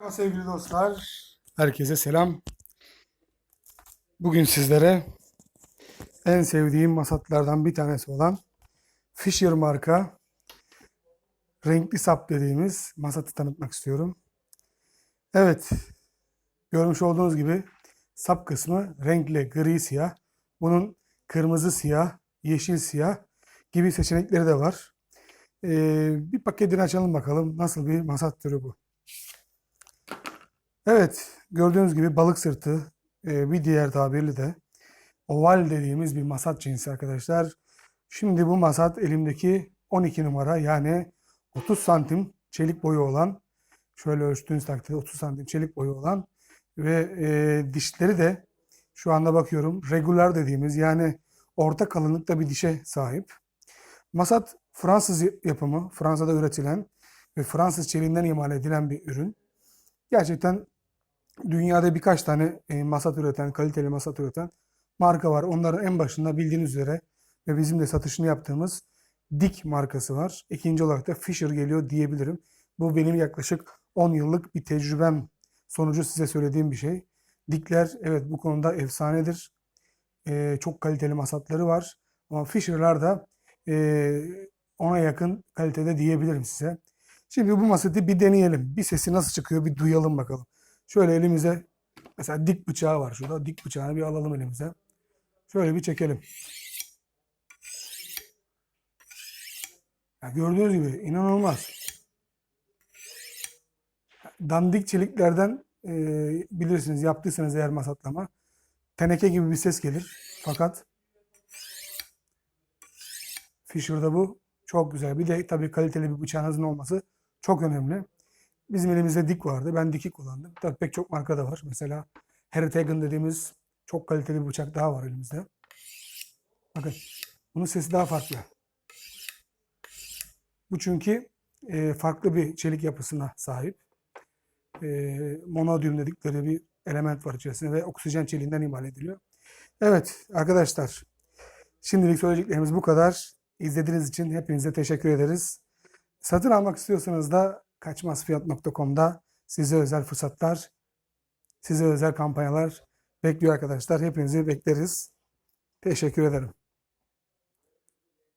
Merhaba sevgili dostlar. Herkese selam. Bugün sizlere en sevdiğim masatlardan bir tanesi olan Fisher marka renkli sap dediğimiz masatı tanıtmak istiyorum. Evet, görmüş olduğunuz gibi sap kısmı renkli gri siyah. Bunun kırmızı siyah, yeşil siyah gibi seçenekleri de var. Ee, bir paketini açalım bakalım nasıl bir masat türü bu. Evet, gördüğünüz gibi balık sırtı, e, bir diğer tabirle de oval dediğimiz bir masat cinsi arkadaşlar. Şimdi bu masat elimdeki 12 numara yani 30 santim çelik boyu olan, şöyle ölçtüğünüz takdirde 30 santim çelik boyu olan ve e, dişleri de şu anda bakıyorum regular dediğimiz yani orta kalınlıkta bir dişe sahip. Masat Fransız yapımı, Fransa'da üretilen ve Fransız çeliğinden imal edilen bir ürün. Gerçekten dünyada birkaç tane e, masat üreten, kaliteli masat üreten marka var. Onların en başında bildiğiniz üzere ve bizim de satışını yaptığımız Dik markası var. İkinci olarak da Fisher geliyor diyebilirim. Bu benim yaklaşık 10 yıllık bir tecrübem sonucu size söylediğim bir şey. Dikler evet bu konuda efsanedir. E, çok kaliteli masatları var. Ama Fisher'lar da e, ona yakın kalitede diyebilirim size. Şimdi bu maseti bir deneyelim. Bir sesi nasıl çıkıyor bir duyalım bakalım. Şöyle elimize mesela dik bıçağı var şurada. Dik bıçağını bir alalım elimize. Şöyle bir çekelim. Ya gördüğünüz gibi inanılmaz. Dandik çeliklerden e, bilirsiniz yaptıysanız eğer masatlama teneke gibi bir ses gelir. Fakat Fisher'da bu çok güzel. Bir de tabii kaliteli bir bıçağınızın olması çok önemli. Bizim elimizde dik vardı. Ben diki kullandım. Tabii pek çok marka da var. Mesela Heritagen dediğimiz çok kaliteli bir bıçak daha var elimizde. Bakın bunun sesi daha farklı. Bu çünkü e, farklı bir çelik yapısına sahip. E, monodyum dedikleri bir element var içerisinde ve oksijen çeliğinden imal ediliyor. Evet arkadaşlar şimdilik söyleyeceklerimiz bu kadar. İzlediğiniz için hepinize teşekkür ederiz. Satın almak istiyorsanız da kaçmazfiyat.com'da size özel fırsatlar, size özel kampanyalar bekliyor arkadaşlar. Hepinizi bekleriz. Teşekkür ederim.